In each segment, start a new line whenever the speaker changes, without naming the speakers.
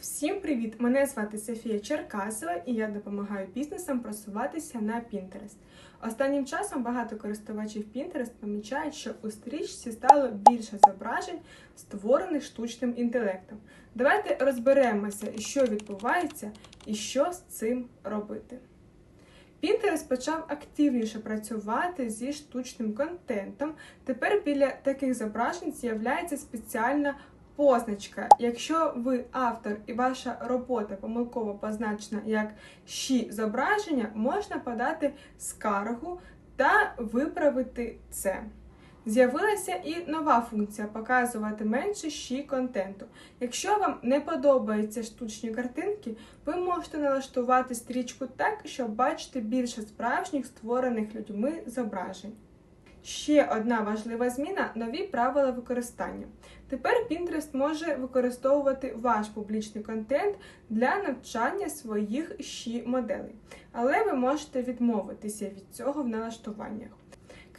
Всім привіт! Мене звати Софія Черкасова і я допомагаю бізнесам просуватися на Pinterest. Останнім часом багато користувачів Pinterest помічають, що у стрічці стало більше зображень, створених штучним інтелектом. Давайте розберемося, що відбувається і що з цим робити. Pinterest почав активніше працювати зі штучним контентом. Тепер біля таких зображень з'являється спеціальна позначка. Якщо ви автор і ваша робота помилково позначена як щі зображення, можна подати скаргу та виправити це. З'явилася і нова функція показувати менше щі контенту. Якщо вам не подобаються штучні картинки, ви можете налаштувати стрічку так, щоб бачити більше справжніх створених людьми зображень. Ще одна важлива зміна нові правила використання. Тепер Pinterest може використовувати ваш публічний контент для навчання своїх щі моделей, але ви можете відмовитися від цього в налаштуваннях.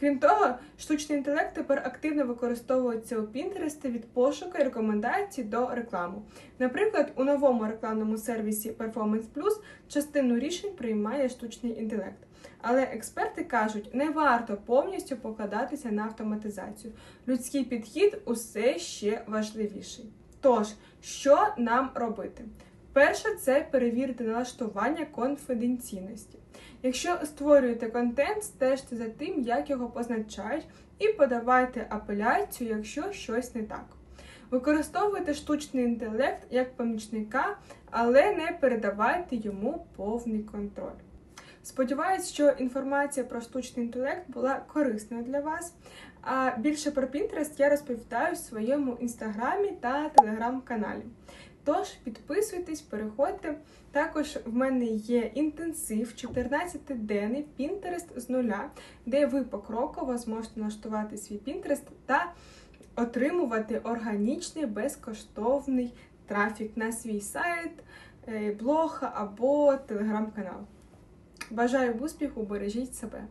Крім того, штучний інтелект тепер активно використовується у Pinterest від пошуку і рекомендацій до реклами. Наприклад, у новому рекламному сервісі Performance Plus частину рішень приймає штучний інтелект. Але експерти кажуть, не варто повністю покладатися на автоматизацію. Людський підхід усе ще важливіший. Тож, що нам робити? Перше, це перевірити налаштування конфіденційності. Якщо створюєте контент, стежте за тим, як його позначають, і подавайте апеляцію, якщо щось не так. Використовуйте штучний інтелект як помічника, але не передавайте йому повний контроль. Сподіваюсь, що інформація про штучний інтелект була корисною для вас. А більше про Pinterest я розповідаю в своєму інстаграмі та телеграм-каналі. Тож підписуйтесь, переходьте. Також в мене є інтенсив 14-денний Pinterest з нуля, де ви покроково зможете налаштувати свій Pinterest та отримувати органічний безкоштовний трафік на свій сайт, е, блог або телеграм-канал. Бажаю успіху, бережіть себе!